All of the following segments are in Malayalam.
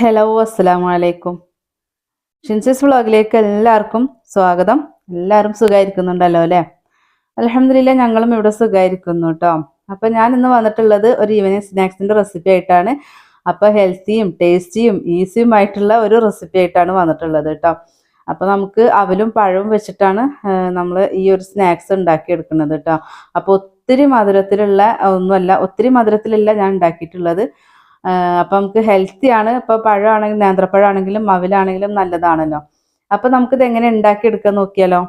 ഹലോ അസ്സാം വലൈക്കും ഷിൻസിസ് വ്ളോഗിലേക്ക് എല്ലാവർക്കും സ്വാഗതം. എല്ലാവരും സുഖമായിരിക്കുന്നുണ്ടല്ലോ അല്ലേ? അലഹമില്ല ഞങ്ങളും ഇവിടെ സുഖമായിരിക്കുന്നു കേട്ടോ അപ്പം ഞാൻ ഇന്ന് വന്നിട്ടുള്ളത് ഒരു ഈവനിങ് സ്നാക്സിന്റെ റെസിപ്പി ആയിട്ടാണ്. അപ്പോൾ ഹെൽത്തിയും ടേസ്റ്റിയും ഈസിയും ആയിട്ടുള്ള ഒരു റെസിപ്പി ആയിട്ടാണ് വന്നിട്ടുള്ളത് കേട്ടോ അപ്പോൾ നമുക്ക് അവലും പഴവും വെച്ചിട്ടാണ് നമ്മൾ ഈ ഒരു സ്നാക്സ് ഉണ്ടാക്കിയെടുക്കുന്നത് കേട്ടോ അപ്പോൾ ഒത്തിരി മധുരത്തിലുള്ള ഒന്നുമല്ല ഒത്തിരി മധുരത്തിലല്ല ഞാൻ ഉണ്ടാക്കിയിട്ടുള്ളത്. അപ്പം നമുക്ക് ഹെൽത്തി ആണ്. ഇപ്പൊ പഴമാണെങ്കിലും നേന്ത്രപ്പഴമാണെങ്കിലും മവിലാണെങ്കിലും നല്ലതാണല്ലോ. അപ്പൊ നമുക്കിത് എങ്ങനെ ഉണ്ടാക്കി എടുക്കാൻ നോക്കിയാലോ?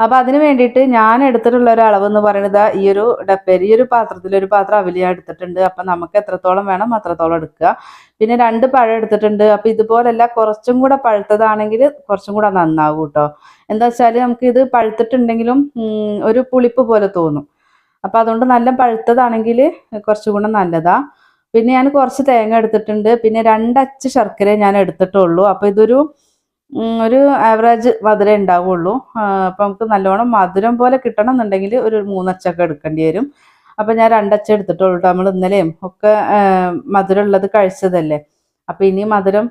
അപ്പൊ അതിന് വേണ്ടിയിട്ട് ഞാൻ എടുത്തിട്ടുള്ള ഒരു അളവ് എന്ന് പറയുന്നത് ഈ ഒരു ഡപ്പേരി ഈ ഒരു പാത്രത്തിൽ ഒരു പാത്രം അവലിയാ എടുത്തിട്ടുണ്ട്. അപ്പൊ നമുക്ക് എത്രത്തോളം വേണം അത്രത്തോളം എടുക്കുക. പിന്നെ രണ്ട് പഴം എടുത്തിട്ടുണ്ട്. അപ്പൊ ഇതുപോലല്ല കുറച്ചും കൂടെ പഴുത്തതാണെങ്കിൽ കുറച്ചും കൂടെ നന്നാവും കേട്ടോ. എന്താ വെച്ചാൽ നമുക്ക് ഇത് പഴുത്തിട്ടുണ്ടെങ്കിലും ഒരു പുളിപ്പ് പോലെ തോന്നും. അപ്പൊ അതുകൊണ്ട് നല്ല പഴുത്തതാണെങ്കിൽ കുറച്ചും കൂടെ നല്ലതാ. പിന്നെ ഞാൻ കുറച്ച് തേങ്ങ എടുത്തിട്ടുണ്ട്. പിന്നെ രണ്ടച്ച് ശർക്കര ഞാൻ എടുത്തിട്ടുള്ളൂ. അപ്പോൾ ഇതൊരു ഒരു ആവറേജ് മധുരം ഉണ്ടാവുള്ളൂ. അപ്പോൾ നമുക്ക് നല്ലോണം മധുരം പോലെ കിട്ടണം എന്നുണ്ടെങ്കിൽ ഒരു മൂന്നച്ചൊക്കെ എടുക്കേണ്ടി വരും. അപ്പോൾ ഞാൻ രണ്ടച്ച എടുത്തിട്ടുള്ളൂ നമ്മൾ ഇന്നലെയും ഒക്കെ മധുരം ഉള്ളത് കഴിച്ചതല്ലേ? അപ്പോൾ ഇനി മധുരം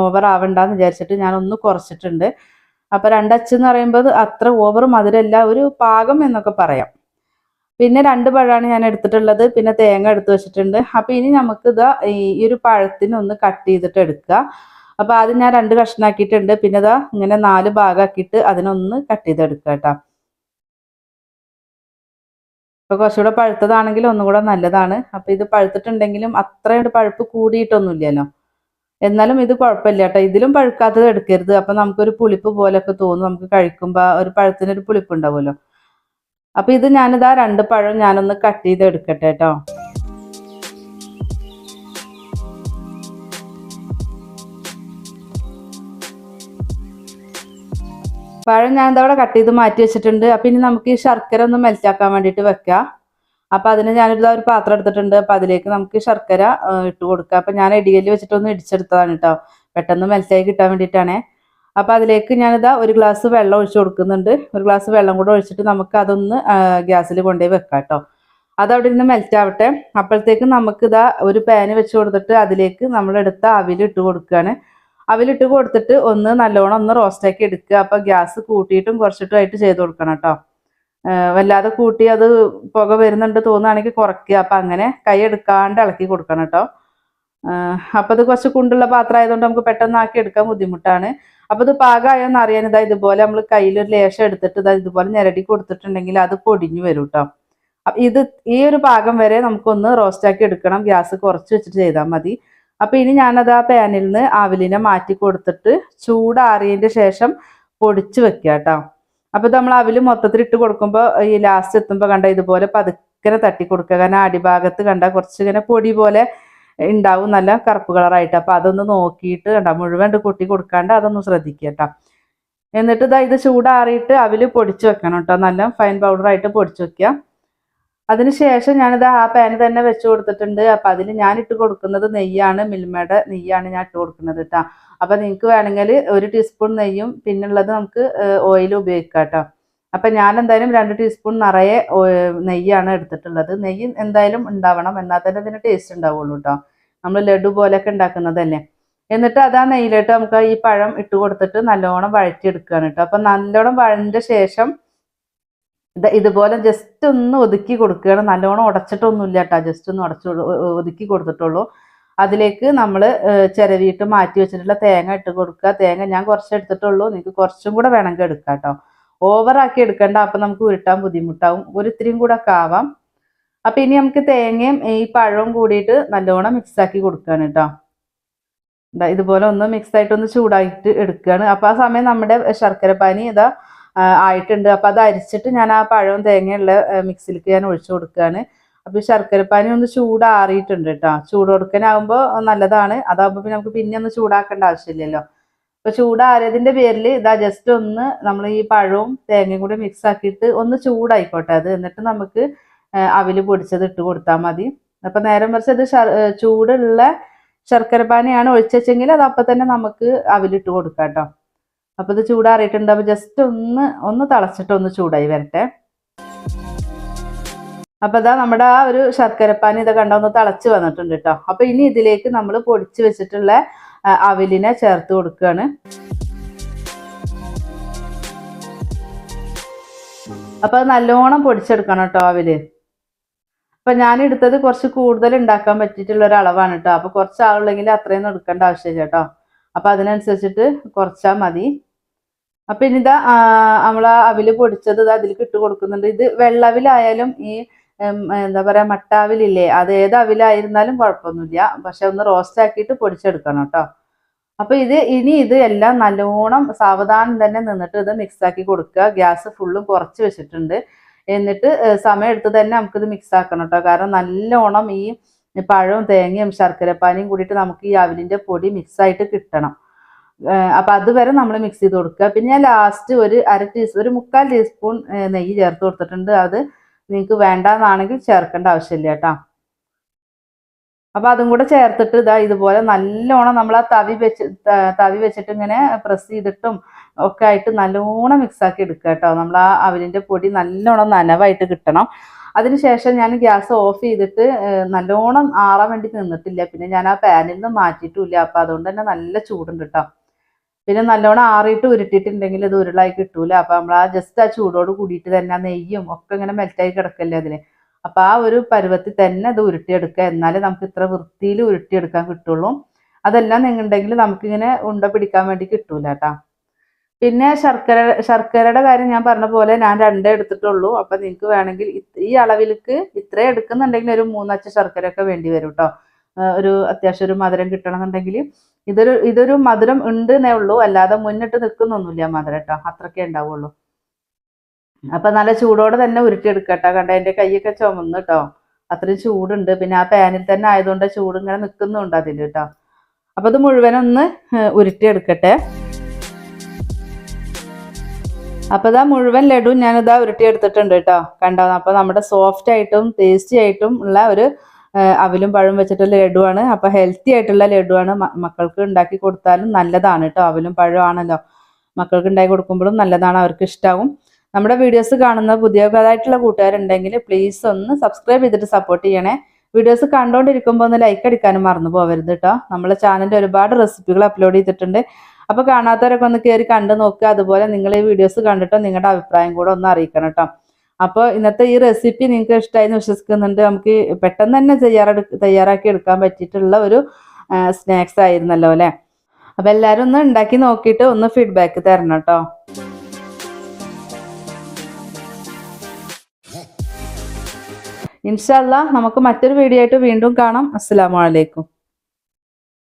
ഓവർ ആവണ്ടെന്ന് വിചാരിച്ചിട്ട് ഞാൻ ഒന്ന് കുറച്ചിട്ടുണ്ട്. അപ്പോൾ രണ്ടച്ച് എന്ന് പറയുമ്പോൾ അത്ര ഓവർ മധുരമല്ല ഒരു പാകം എന്നൊക്കെ പറയാം. പിന്നെ രണ്ട് പഴമാണ് ഞാൻ എടുത്തിട്ടുള്ളത്. പിന്നെ തേങ്ങ എടുത്തു വെച്ചിട്ടുണ്ട്. അപ്പൊ ഇനി നമുക്ക് ഇതാ ഈ ഒരു പഴത്തിന് ഒന്ന് കട്ട് ചെയ്തിട്ട് എടുക്കുക. അപ്പൊ ആദ്യം ഞാൻ രണ്ട് കഷ്ണാക്കിയിട്ടുണ്ട്. പിന്നെ ഇതാ ഇങ്ങനെ നാല് ഭാഗമാക്കിയിട്ട് അതിനൊന്ന് കട്ട് ചെയ്തെടുക്കുക കേട്ടോ. അപ്പൊ കുറച്ചുകൂടെ പഴുത്തതാണെങ്കിൽ ഒന്നും കൂടെ നല്ലതാണ്. അപ്പൊ ഇത് പഴുത്തിട്ടുണ്ടെങ്കിലും അത്രയും പഴുപ്പ് കൂടിയിട്ടൊന്നുമില്ലല്ലോ. എന്നാലും ഇത് കുഴപ്പമില്ല കേട്ടോ. ഇതിലും പഴുക്കാത്തത് എടുക്കരുത്. അപ്പൊ നമുക്കൊരു പുളിപ്പ് പോലെയൊക്കെ തോന്നും. നമുക്ക് കഴിക്കുമ്പോൾ ഒരു പഴത്തിനൊരു പുളിപ്പ് ഉണ്ടാവുമല്ലോ. അപ്പൊ ഇത് ഞാനിതാ രണ്ട് പഴം ഞാനൊന്ന് കട്ട് ചെയ്ത് എടുക്കട്ടെ കേട്ടോ പഴം ഞാൻ ഇതവിടെ കട്ട് ചെയ്ത് മാറ്റി വെച്ചിട്ടുണ്ട്. അപ്പൊ ഇനി നമുക്ക് ഈ ശർക്കര ഒന്ന് മെൽറ്റാക്കാൻ വേണ്ടിയിട്ട് വെക്കാം. അപ്പൊ അതിന് ഞാനൊരു ഒരു പാത്രം എടുത്തിട്ടുണ്ട്. അപ്പൊ അതിലേക്ക് നമുക്ക് ശർക്കര ഇട്ട് കൊടുക്കാം. അപ്പൊ ഞാൻ ഇടികല്ല് വെച്ചിട്ടൊന്ന് ഇടിച്ചെടുത്തതാണ് കേട്ടോ പെട്ടെന്ന് മെൽറ്റായി കിട്ടാൻ വേണ്ടിയിട്ടാണേ. അപ്പോൾ അതിലേക്ക് ഞാനിതാ ഒരു ഗ്ലാസ് വെള്ളം ഒഴിച്ചു കൊടുക്കുന്നുണ്ട്. ഒരു ഗ്ലാസ് വെള്ളം കൂടെ ഒഴിച്ചിട്ട് നമുക്ക് അതൊന്ന് ഗ്യാസിൽ കൊണ്ടുപോയി വെക്കാം കേട്ടോ. അതവിടെ നിന്ന് മെൽറ്റ് ആവട്ടെ. അപ്പോഴത്തേക്ക് നമുക്കിതാ ഒരു പാന് വെച്ച് കൊടുത്തിട്ട് അതിലേക്ക് നമ്മളെടുത്ത അവിലിട്ട് കൊടുക്കുകയാണ്. അവിലിട്ട് കൊടുത്തിട്ട് ഒന്ന് നല്ലോണം ഒന്ന് റോസ്റ്റാക്കി എടുക്കുക. അപ്പോൾ ഗ്യാസ് കൂട്ടിയിട്ടും കുറച്ചിട്ടും ആയിട്ട് ചെയ്ത് കൊടുക്കണം കേട്ടോ. വല്ലാതെ കൂട്ടി അത് പുക വരുന്നുണ്ട് തോന്നുകയാണെങ്കിൽ കുറയ്ക്കുക. അപ്പം അങ്ങനെ കൈ എടുക്കാണ്ട് ഇളക്കി കൊടുക്കണം കേട്ടോ. അപ്പം അത് കുറച്ച് കുണ്ടുള്ള പാത്രം ആയതുകൊണ്ട് നമുക്ക് പെട്ടെന്ന് ആക്കി എടുക്കാൻ ബുദ്ധിമുട്ടാണ്. അപ്പൊ ഇത് പാകമായോന്ന് അറിയാൻ ഇതാ ഇതുപോലെ നമ്മൾ കയ്യിലൊരു ലേശം എടുത്തിട്ട് ഇതാ ഇതുപോലെ ഞെരടി കൊടുത്തിട്ടുണ്ടെങ്കിൽ അത് പൊടിഞ്ഞു വരും കേട്ടോ ഇത് ഈ ഒരു പാകം വരെ നമുക്കൊന്ന് റോസ്റ്റാക്കി എടുക്കണം. ഗ്യാസ് കുറച്ച് വെച്ചിട്ട് ചെയ്താൽ മതി. അപ്പൊ ഇനി ഞാനത് ആ പാനിൽ നിന്ന് ആവിലിനെ മാറ്റി കൊടുത്തിട്ട് ചൂടാറിയതിന്റെ ശേഷം പൊടിച്ച് വെക്കുക കേട്ടോ അപ്പൊ നമ്മൾ അവൽ മൊത്തത്തിൽ ഇട്ട് കൊടുക്കുമ്പോൾ ഈ ലാസ്റ്റ് എത്തുമ്പോൾ കണ്ട ഇതുപോലെ പതുക്കനെ തട്ടി കൊടുക്കുക കാരണം അടിഭാഗത്ത് കണ്ട കുറച്ച് ഇങ്ങനെ പൊടി പോലെ ഉണ്ടാവും നല്ല കറുപ്പ് കളറായിട്ട് അപ്പൊ അതൊന്ന് നോക്കിയിട്ട് കേട്ടോ മുഴുവൻ കൊട്ടി കൊടുക്കാണ്ട് അതൊന്ന് ശ്രദ്ധിക്കുക കേട്ടോ. എന്നിട്ട് ഇതാ ഇത് ചൂടാറിയിട്ട് അവിൽ പൊടിച്ച് വെക്കണം കേട്ടോ. നല്ല ഫൈൻ പൗഡറായിട്ട് പൊടിച്ചു വെക്കുക. അതിനുശേഷം ഞാനിത് ആ പാന് തന്നെ വെച്ച് കൊടുത്തിട്ടുണ്ട്. അപ്പൊ അതിൽ ഞാൻ ഇട്ട് കൊടുക്കുന്നത് നെയ്യാണ്. മിൽമയുടെ നെയ്യാണ് ഞാൻ ഇട്ട് കൊടുക്കുന്നത് കേട്ടോ. അപ്പൊ നിങ്ങൾക്ക് വേണമെങ്കിൽ ഒരു ടീസ്പൂൺ നെയ്യും പിന്നുള്ളത് നമുക്ക് ഓയിൽ ഉപയോഗിക്കാം കേട്ടോ. അപ്പം ഞാൻ എന്തായാലും രണ്ട് ടീസ്പൂൺ നിറയെ നെയ്യാണ് എടുത്തിട്ടുള്ളത്. നെയ്യ് എന്തായാലും ഉണ്ടാവണം. എന്നാൽ തന്നെ അതിന് ടേസ്റ്റ് ഉണ്ടാവുള്ളൂ കേട്ടോ നമ്മൾ ലഡു പോലെയൊക്കെ ഉണ്ടാക്കുന്നതല്ലേ എന്നിട്ട് അതാ നെയ്യിലിട്ട് നമുക്ക് ഈ പഴം ഇട്ട് കൊടുത്തിട്ട് നല്ലോണം വഴറ്റിയെടുക്കുകയാണ് കേട്ടോ അപ്പം നല്ലോണം വഴഞ്ഞ ശേഷം ഇത് ഇതുപോലെ ജസ്റ്റ് ഒന്ന് ഒതുക്കി കൊടുക്കുകയാണ്. നല്ലോണം ഉടച്ചിട്ടൊന്നുമില്ല കേട്ടോ ജസ്റ്റ് ഒന്ന് ഉടച്ചു ഒതുക്കി കൊടുത്തിട്ടുള്ളൂ. അതിലേക്ക് നമ്മൾ ചിരവിയിട്ട് മാറ്റി വെച്ചിട്ടുള്ള തേങ്ങ ഇട്ട് കൊടുക്കുക. തേങ്ങ ഞാൻ കുറച്ച് എടുത്തിട്ടുള്ളൂ. നിങ്ങൾക്ക് കുറച്ചും കൂടെ വേണമെങ്കിൽ എടുക്കാം കേട്ടോ ഓവറാക്കി എടുക്കണ്ട. അപ്പം നമുക്ക് ഉരുട്ടാൻ ബുദ്ധിമുട്ടാവും. ഒരു ഇത്തിരിയും കൂടെ ഒക്കെ ആവാം. അപ്പം ഇനി നമുക്ക് തേങ്ങയും ഈ പഴവും കൂടിയിട്ട് നല്ലോണം മിക്സ് ആക്കി കൊടുക്കുകയാണ് കേട്ടോ. ഇതുപോലെ ഒന്ന് മിക്സ് ആയിട്ട് ഒന്ന് ചൂടായിട്ട് എടുക്കുകയാണ് അപ്പോൾ ആ സമയം നമ്മുടെ ശർക്കര പാനി ഇതാ ആയിട്ടുണ്ട്. അപ്പോൾ അത് അരിച്ചിട്ട് ഞാൻ ആ പഴവും തേങ്ങയുള്ള മിക്സിലേക്ക് ഞാൻ ഒഴിച്ചു കൊടുക്കുകയാണ് അപ്പോൾ ശർക്കര പാനി ഒന്ന് ചൂടാറിയിട്ടുണ്ട് കേട്ടോ. ചൂട് കൊടുക്കാനാകുമ്പോൾ നല്ലതാണ്. അതാകുമ്പോൾ പിന്നെ നമുക്ക് പിന്നെ ഒന്ന് ചൂടാക്കേണ്ട ആവശ്യമില്ലല്ലോ. അപ്പൊ ചൂടാറിയതിന്റെ പേരിൽ ഇതാ ജസ്റ്റ് ഒന്ന് നമ്മൾ ഈ പഴവും തേങ്ങയും കൂടി മിക്സ് ആക്കിയിട്ട് ഒന്ന് ചൂടായിക്കോട്ടെ അത് എന്നിട്ട് നമുക്ക് അവിൽ പൊടിച്ചത് ഇട്ട് കൊടുത്താൽ മതി. അപ്പൊ നേരം മറിച്ച് അത് ചൂടുള്ള ശർക്കര പാനിയാണ് ഒഴിച്ചെങ്കിൽ അത് അപ്പൊ തന്നെ നമുക്ക് അവിലിട്ട് കൊടുക്കാം കേട്ടോ. അപ്പൊ ഇത് ചൂടാറിയിട്ടുണ്ട്. അപ്പൊ ജസ്റ്റ് ഒന്ന് ഒന്ന് തിളച്ചിട്ട് ഒന്ന് ചൂടായി വരട്ടെ. അപ്പൊ ഇതാ നമ്മുടെ ആ ഒരു ശർക്കരപ്പാനി ഇത് കണ്ടോ ഒന്ന് തിളച്ച് വന്നിട്ടുണ്ട് കേട്ടോ. അപ്പൊ ഇനി ഇതിലേക്ക് നമ്മൾ പൊടിച്ച് വെച്ചിട്ടുള്ള അവിലിനെ ചേർത്ത് കൊടുക്കുകയാണ് അപ്പൊ അത് നല്ലോണം പൊടിച്ചെടുക്കണം കേട്ടോ അവിൽ അപ്പൊ ഞാൻ എടുത്തത് കുറച്ച് കൂടുതൽ ഉണ്ടാക്കാൻ പറ്റിയിട്ടുള്ള ഒരു അളവാണ് കേട്ടോ. അപ്പൊ കുറച്ച് ആളുള്ളെങ്കിൽ അത്രയൊന്നും എടുക്കേണ്ട ആവശ്യമില്ല കേട്ടോ. അപ്പൊ അതിനനുസരിച്ചിട്ട് കുറച്ചാൽ മതി. അപ്പൊ ഇനിതാ നമ്മളാ അവിൽ പൊടിച്ചത് അതിൽ കിട്ടു കൊടുക്കുന്നുണ്ട്. ഇത് വെള്ളവിലായാലും ഈ എന്താ പറയാ മട്ടാവിലില്ലേ? അത് ഏത് അവിലായിരുന്നാലും കുഴപ്പമൊന്നുമില്ല. പക്ഷെ ഒന്ന് റോസ്റ്റ് ആക്കിയിട്ട് പൊടിച്ചെടുക്കണം കേട്ടോ. അപ്പൊ ഇത് ഇനി ഇത് എല്ലാം നല്ലോണം സാവധാനം തന്നെ നിന്നിട്ട് ഇത് മിക്സ് ആക്കി കൊടുക്കുക. ഗ്യാസ് ഫുള്ളും കുറച്ച് വെച്ചിട്ടുണ്ട്. എന്നിട്ട് സമയം എടുത്ത് തന്നെ നമുക്കിത് മിക്സ് ആക്കണം കേട്ടോ. കാരണം നല്ലോണം ഈ പഴവും തേങ്ങയും ശർക്കരപ്പാനിയും കൂടിയിട്ട് നമുക്ക് ഈ അവിലിന്റെ പൊടി മിക്സ് ആയിട്ട് കിട്ടണം. അപ്പൊ അതുവരെ നമ്മൾ മിക്സ് ചെയ്ത് കൊടുക്കുക. പിന്നെ ഞാൻ ലാസ്റ്റ് ഒരു അര ടീസ്പൂൺ ഒരു മുക്കാൽ ടീസ്പൂൺ നെയ്യ് ചേർത്ത് കൊടുത്തിട്ടുണ്ട്. അത് നിങ്ങൾക്ക് വേണ്ടെന്നാണെങ്കിൽ ചേർക്കേണ്ട ആവശ്യമില്ല കേട്ടോ. അപ്പൊ അതും കൂടെ ചേർത്തിട്ട് ഇതാ ഇതുപോലെ നല്ലോണം നമ്മൾ ആ തവി വെച്ച് തവി വെച്ചിട്ട് ഇങ്ങനെ പ്രസ് ചെയ്തിട്ടും ഒക്കെ ആയിട്ട് നല്ലോണം മിക്സ് ആക്കി എടുക്കുക കേട്ടോ. നമ്മൾ ആ അവിലിന്റെ പൊടി നല്ലോണം നനവായിട്ട് കിട്ടണം. അതിനുശേഷം ഞാൻ ഗ്യാസ് ഓഫ് ചെയ്തിട്ട് നല്ലോണം ആറാൻ വേണ്ടി നിന്നിട്ടില്ല. പിന്നെ ഞാൻ ആ പാനിൽ നിന്ന് മാറ്റിയിട്ടില്ല അപ്പൊ അതുകൊണ്ട് തന്നെ നല്ല ചൂടുണ്ട് കേട്ടോ. പിന്നെ നല്ലോണം ആറിയിട്ട് ഉരുട്ടിയിട്ടുണ്ടെങ്കിൽ ഇത് ഉരുളായി കിട്ടൂല. അപ്പൊ നമ്മൾ ആ ജസ്റ്റ് ആ ചൂടോട് കൂടിയിട്ട് തന്നെ ആ നെയ്യും ഒക്കെ ഇങ്ങനെ മെൽറ്റായി കിടക്കല്ലേ അതിന് അപ്പൊ ആ ഒരു പരുവത്തിൽ തന്നെ ഇത് ഉരുട്ടിയെടുക്കുക. എന്നാലേ നമുക്ക് ഇത്ര വൃത്തിയിൽ ഉരുട്ടിയെടുക്കാൻ കിട്ടുള്ളൂ. അതെല്ലാം നിങ്ങളുണ്ടെങ്കിൽ നമുക്കിങ്ങനെ ഉണ്ട പിടിക്കാൻ വേണ്ടി കിട്ടൂല കേട്ടാ. പിന്നെ ശർക്കര ശർക്കരയുടെ കാര്യം ഞാൻ പറഞ്ഞ പോലെ ഞാൻ രണ്ടേ എടുത്തിട്ടുള്ളൂ. അപ്പൊ നിങ്ങൾക്ക് വേണമെങ്കിൽ ഈ അളവിലേക്ക് ഇത്രയും എടുക്കുന്നുണ്ടെങ്കിൽ ഒരു മൂന്നച്ച ശർക്കര ഒക്കെ വേണ്ടി വരും കേട്ടോ. ഒരു അത്യാവശ്യം ഒരു മധുരം കിട്ടണമെന്നുണ്ടെങ്കിൽ ഇതൊരു ഇതൊരു മധുരം ഉണ്ട് എന്നേ ഉള്ളൂ. അല്ലാതെ മുന്നിട്ട് നിൽക്കുന്നൊന്നുമില്ല മധുരം കേട്ടോ. അത്രക്കേ ഉണ്ടാവുള്ളൂ. അപ്പൊ നല്ല ചൂടോടെ തന്നെ ഉരുട്ടിയെടുക്കട്ടോ. കണ്ട എന്റെ കൈയൊക്കെ ചുമന്ന് കേട്ടോ. അത്രയും ചൂടുണ്ട്. പിന്നെ ആ പാനിൽ തന്നെ ആയതുകൊണ്ട് ചൂട് ഇങ്ങനെ നിൽക്കുന്നുണ്ട് അതിൽ കേട്ടോ. അപ്പൊ അത് മുഴുവനൊന്ന് ഉരുട്ടിയെടുക്കട്ടെ. അപ്പൊ ഇതാ മുഴുവൻ ലഡു ഞാനിതാ ഉരുട്ടിയെടുത്തിട്ടുണ്ട് കേട്ടോ. കണ്ടോ അപ്പൊ നമ്മുടെ സോഫ്റ്റ് ആയിട്ടും ടേസ്റ്റി ആയിട്ടും ഉള്ള ഒരു അവിലും പഴവും വെച്ചിട്ടുള്ള ലഡുവാണ്. അപ്പൊ ഹെൽത്തി ആയിട്ടുള്ള ലഡുവാണ് മക്കൾക്ക് ഉണ്ടാക്കി കൊടുത്താലും നല്ലതാണ് കേട്ടോ. അവിലും പഴമാണല്ലോ മക്കൾക്ക് ഉണ്ടാക്കി കൊടുക്കുമ്പോഴും നല്ലതാണ് അവർക്ക് ഇഷ്ടാവും. നമ്മുടെ വീഡിയോസ് കാണുന്ന പുതിയതായിട്ടുള്ള കൂട്ടുകാരുണ്ടെങ്കിൽ പ്ലീസ് ഒന്ന് സബ്സ്ക്രൈബ് ചെയ്തിട്ട് സപ്പോർട്ട് ചെയ്യണേ. വീഡിയോസ് കണ്ടുകൊണ്ടിരിക്കുമ്പോൾ ഒന്ന് ലൈക്ക് അടിക്കാനും മറന്നു പോകരുത് കേട്ടോ. നമ്മളെ ചാനലിൽ ഒരുപാട് റെസിപ്പികൾ അപ്ലോഡ് ചെയ്തിട്ടുണ്ട്. അപ്പോൾ കാണാത്തവരൊക്കെ ഒന്ന് കയറി കണ്ടു നോക്കുക അതുപോലെ നിങ്ങൾ ഈ വീഡിയോസ് കണ്ടിട്ടോ നിങ്ങളുടെ അഭിപ്രായം കൂടെ ഒന്ന് അറിയിക്കണം കേട്ടോ. അപ്പോൾ ഇന്നത്തെ ഈ റെസിപ്പി നിങ്ങൾക്ക് ഇഷ്ടമായി എന്ന് വിശ്വസിക്കുന്നുണ്ട്. നമുക്ക് പെട്ടെന്ന് തന്നെ തയ്യാറെടു തയ്യാറാക്കി എടുക്കാൻ പറ്റിയിട്ടുള്ള ഒരു സ്നാക്സ് ആയിരുന്നല്ലോ അല്ലേ? അപ്പം എല്ലാവരും ഒന്ന് ഉണ്ടാക്കി നോക്കിയിട്ട് ഒന്ന് ഫീഡ്ബാക്ക് തരണം കേട്ടോ. ഇൻഷല്ല നമുക്ക് മറ്റൊരു വീഡിയോ ആയിട്ട് വീണ്ടും കാണാം. അസ്സാം അലൈക്കും.